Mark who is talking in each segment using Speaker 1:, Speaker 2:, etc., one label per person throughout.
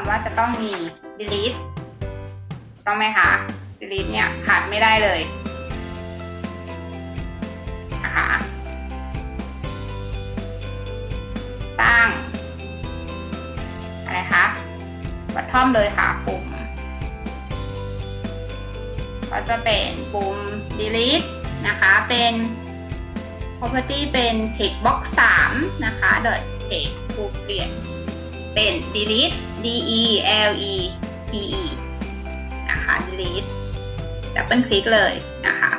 Speaker 1: อนว่าจะต้องมี delete ต้องไหมคะ delete เนี่ยขาดไม่ได้เลยนะคะตั้งอะไรคะ bottom เลยค่ะปุ่มก็จะเป็นปุ่ม delete นะคะ เป็น property เป็น tick box 3 นะคะ dot text ถูกเปลี่ยน เป็น delete d e l e t e นะคะ delete ดับเบิลคลิกเลยนะคะ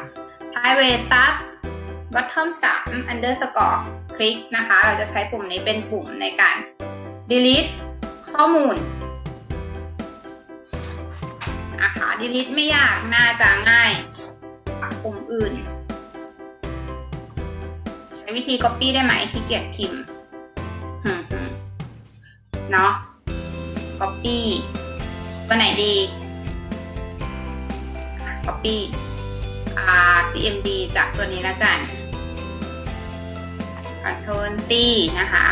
Speaker 1: private sub bottom 3 underscore คลิกนะคะ เราจะใช้ปุ่มนี้เป็นปุ่มในการ delete ข้อมูลนะคะ delete ไม่ยาก น่าจะง่ายปุ่มอื่นใช้วิธี copy ได้ไหมขี้เกียจพิมพ์หืมหืม เนาะ copy ตัวไหนดี copy อ่า cmd จากตัวนี้แล้วกัน control c นะคะ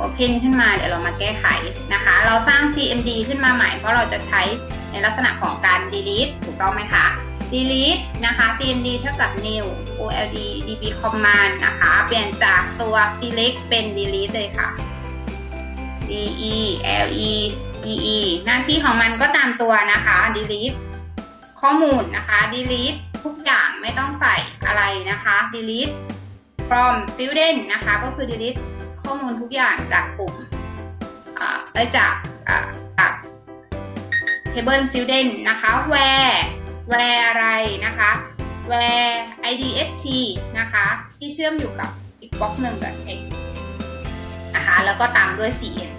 Speaker 1: open ขึ้นมาเดี๋ยวเรามาแก้ไขนะคะ เราสร้าง cmd ขึ้นมาใหม่เพราะเราจะใช้ในลักษณะของการ delete ถูกต้องไหมคะ delete นะคะ cmd เท่ากับ new old db command นะคะ เปลี่ยนจากตัว select เป็น delete เลยค่ะ d e l e d e หน้าที่ของมันก็ตามตัวนะคะ delete ข้อมูลนะคะ delete ทุกอย่างไม่ต้องใส่อะไรนะคะ delete from student นะคะ ก็คือ delete ข้อมูลทุกอย่างจากปุ่มอ่าเอ้จากอ่าจาก table student นะคะ where where อะไรนะคะ where idst นะคะ ที่เชื่อมอยู่กับอีกบล็อกหนึ่งกับ text นะคะ แล้วก็ตามด้วย cn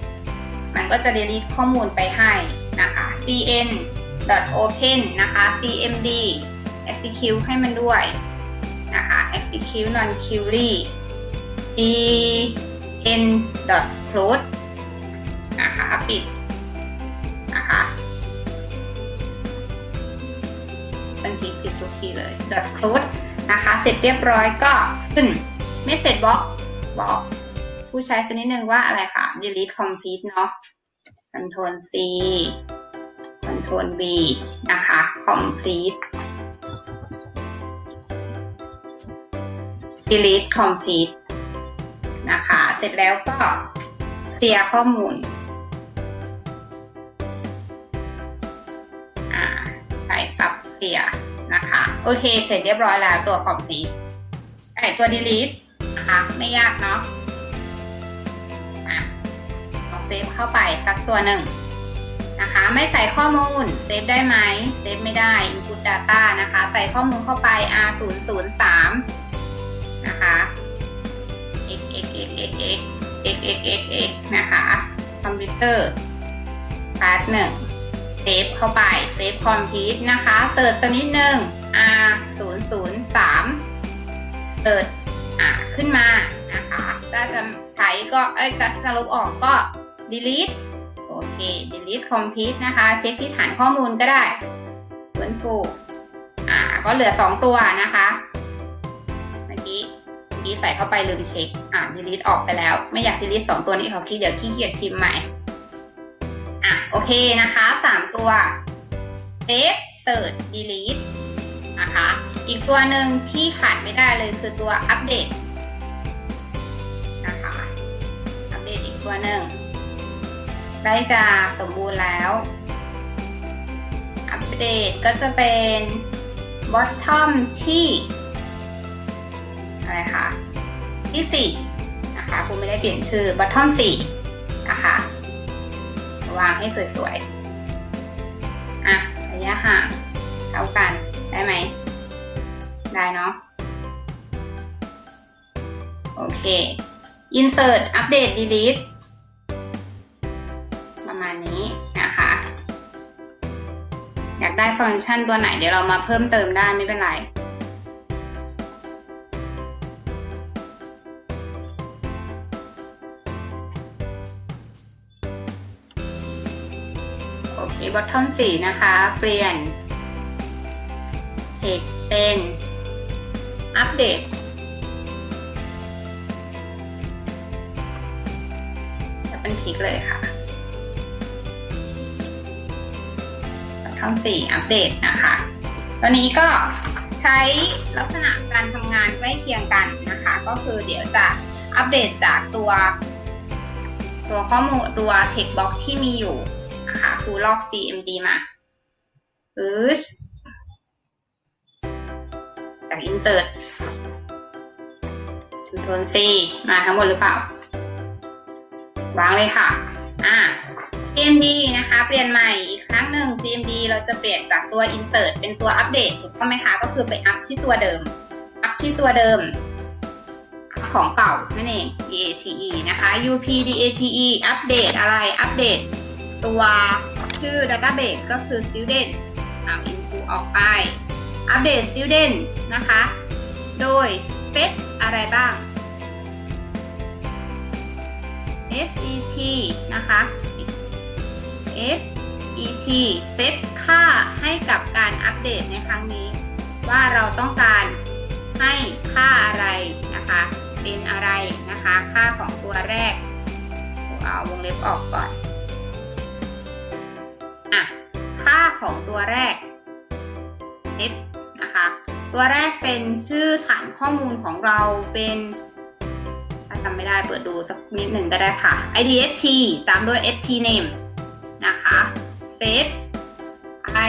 Speaker 1: มันก็จะ delete ข้อมูลไปให้นะคะ cn open นะคะ cmd execute ให้มันด้วยนะคะ execute non query cn close นะคะปิดนะคะเป็นทีผิดทุกทีเลย dot close นะคะ เสร็จเรียบร้อยก็ขึ้น message box บอก ผู้ใช้สักนิดนึงว่าอะไรคะ delete complete เนาะ control C control B นะคะ complete delete complete นะคะ เสร็จแล้วก็เคลียร์ข้อมูลใส่ซับเคลียร์นะคะ โอเค เสร็จเรียบร้อยแล้วตัว complete ไอตัว delete นะคะ ไม่ยากเนาะ เซฟเข้าไปสักตัวหนึ่งนะคะไม่ใส่ข้อมูลเซฟได้ไหมเซฟไม่ได้ input data นะคะ ใส่ข้อมูลเข้าไป r 0 0 3นะคะ x x x x x x x x x นะคะคอมพิวเตอร์พาร์ทหนึ่งเซฟเข้าไปเซฟคอมพิวต์นะคะเสิร์ชสักนิดหนึ่ง r 0 0 3เสิร์ชอ่าขึ้นมานะคะถ้าจะใช้ก็เอ้ยจะลบออกก็ delete โอเค delete complete นะคะ เช็คที่ฐานข้อมูลก็ได้ฟื้นฟูอ่า ก็เหลือ 2 ตัวนะคะ เมื่อกี้เมื่อกี้ใส่เข้าไปลืมเช็ค อ่า delete ออกไปแล้ว ไม่อยาก delete 2 ตัวนี้เขาคิดเดี๋ยวขี้เกียจพิมพ์ใหม่ อะ โอเคนะคะ 3 ตัว save search delete นะคะ อีกตัวหนึ่งที่ขาดไม่ได้เลยคือตัวอัปเดตนะคะ อัปเดตอีกตัวหนึ่ง ได้จะสมบูรณ์แล้ว อัปเดตก็จะเป็น bottom ที่อะไรคะที่ 4 นะคะคุณไม่ได้เปลี่ยนชื่อ bottom 4 นะคะ วางให้สวยๆ อะระยะห่างเท่ากันได้ไหม ได้เนาะโอเค insert update delete อยากได้ฟังก์ชันตัวไหนเดี๋ยวเรามาเพิ่มเติมได้ไม่เป็นไรโอเค bottom 4นะคะ เปลี่ยน text เป็นอัปเดตจะเป็นคลิกเลยค่ะ ช่องสี่อัปเดตนะคะ ตัวนี้ก็ใช้ลักษณะการทำงานใกล้เคียงกันนะคะ ก็คือเดี๋ยวจะอัปเดตจากตัว ตัวข้อมูลตัว text box ที่มีอยู่นะคะคือลอก cmd มาอือจาก insert ค t r l C มาทั้งหมดหรือเปล่าวางเลยค่ะ อ่า CMD นะคะ เปลี่ยนใหม่อีกครั้งหนึ่ง CMD เราจะเปลี่ยนจากตัว insert เป็นตัวอัปเดตถูกต้องไหมคะ ก็คือไปอัพที่ตัวเดิม อัพที่ตัวเดิม ของเก่านั่นเอง DATE นะคะ UP DATE อัปเดตอะไร อัปเดต ตัวชื่อ database ก็คือ student เอา into ออกไป อัปเดต student นะคะ โดยเซตอะไรบ้าง set นะคะ set เซตค่าให้กับการอัปเดตในครั้งนี้ ว่าเราต้องการให้ค่าอะไรนะคะ เป็นอะไรนะคะ ค่าของตัวแรกเอาวงเล็บออกก่อนอะค่าของตัวแรก set นะคะ ตัวแรกเป็นชื่อฐานข้อมูลของเราเป็นจำไม่ได้เปิดดูสักนิดหนึ่งก็ได้ค่ะ IDST ตามด้วย ST name นะคะ set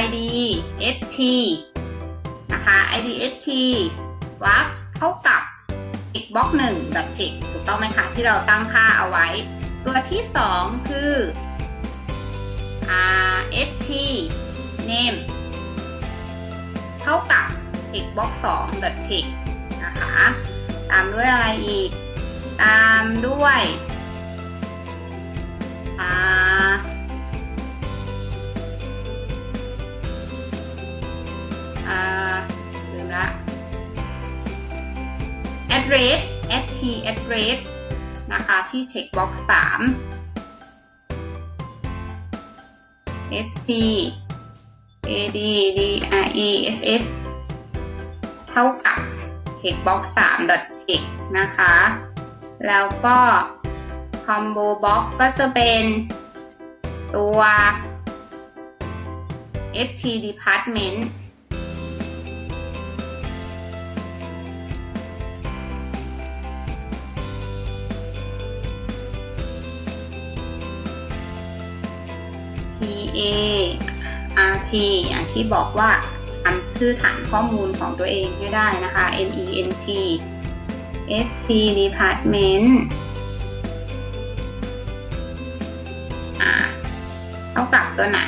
Speaker 1: id st นะคะ id st วักเท่ากับ tick box 1 dot tick ถูกต้องไหมคะที่เราตั้งค่าเอาไว้ ตัวที่ 2 คือ st name เท่ากับ tick box 2 dot tick นะคะ ตามด้วยอะไรอีก ตามด้วย address st address นะคะที่ text box 3 st ad d r e s s เท่ากับ text box 3 dot text นะคะ แล้วก็ combo box ก็จะเป็นตัว st department ที A R T อย่างที่บอกว่าทำชื่อฐานข้อมูลของตัวเองให้ได้นะคะ N E N T S T Department เท่ากับตัวไหน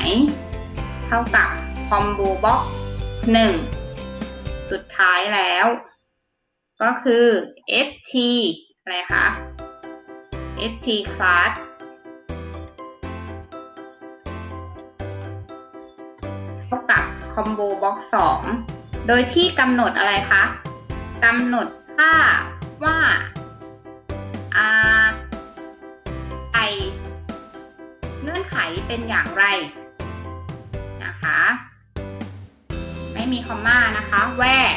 Speaker 1: เท่ากับ Combo Box 1 สุดท้ายแล้ว ก็คือ ST อะไรคะ ST class ท่ากับ combo box 2โดยที่กำหนดอะไรคะกำหนดค่าว่าอ่าไอเงื่อนไขเป็นอย่างไรนะคะ ไม่มีคอมมานะคะ where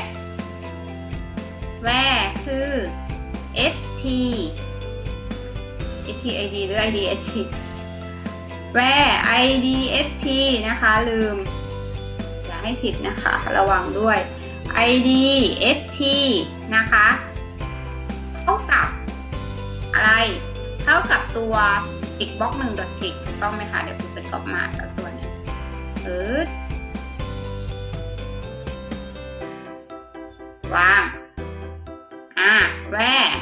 Speaker 1: where คือ st st id หรือ id st where id st นะคะลืม ให้ผิดนะคะ ระวังด้วย id st นะคะ เท่ากับอะไร เท่ากับตัว tick box 1 dot tick ถูกต้องไหมคะเดี๋ยวคุณไปกรอบมาแล้วตัวนี้เออวางอ่า where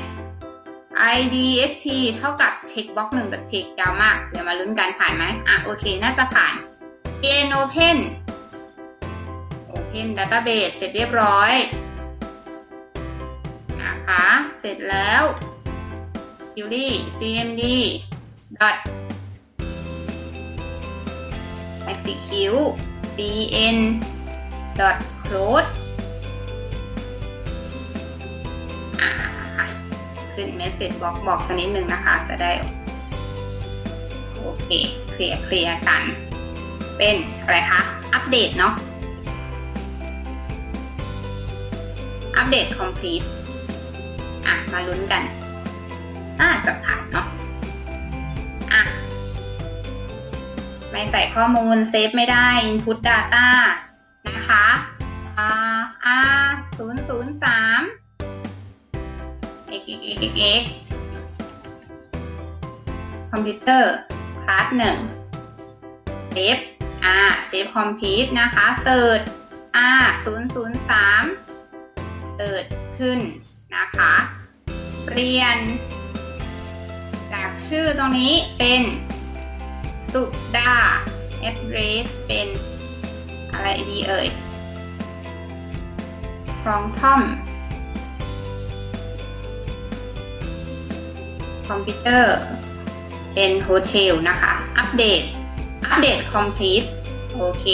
Speaker 1: id st เท่ากับ tick box 1 dot tick ยาวมาก เดี๋ยวมาลุ้นกันผ่านไหมอะ โอเค น่าจะผ่าน n open open database เสร็จเรียบร้อยนะคะ เสร็จแล้ว query cmd dot execute cn dot close ขึ้น message box บอกสักนิดนึงนะคะ จะได้ โอเค เคลียร์เคลียร์กัน เป็นอะไรคะ อัปเดตเนาะ อัปเดต complete อะ มาลุ้นกัน น่าจะผ่านเนาะ อะ ไม่ใส่ข้อมูลเซฟไม่ได้ input data นะคะ r r 0 0 3 x x x x x คอมพิวเตอร์คลาสหนึ่งเซฟอ่าเซฟคอมพิวต์นะคะเสิร์ช r 0 0 3เสิ ร์ชขึ้นนะคะ เปลี่ยน จากชื่อตรงนี้เป็นสุดา address เป็นอะไรดีเอ่ยครองท่อมคอมพิวเตอร์เป็นโฮเทลนะคะ อัปเดต อัปเดต complete โอเค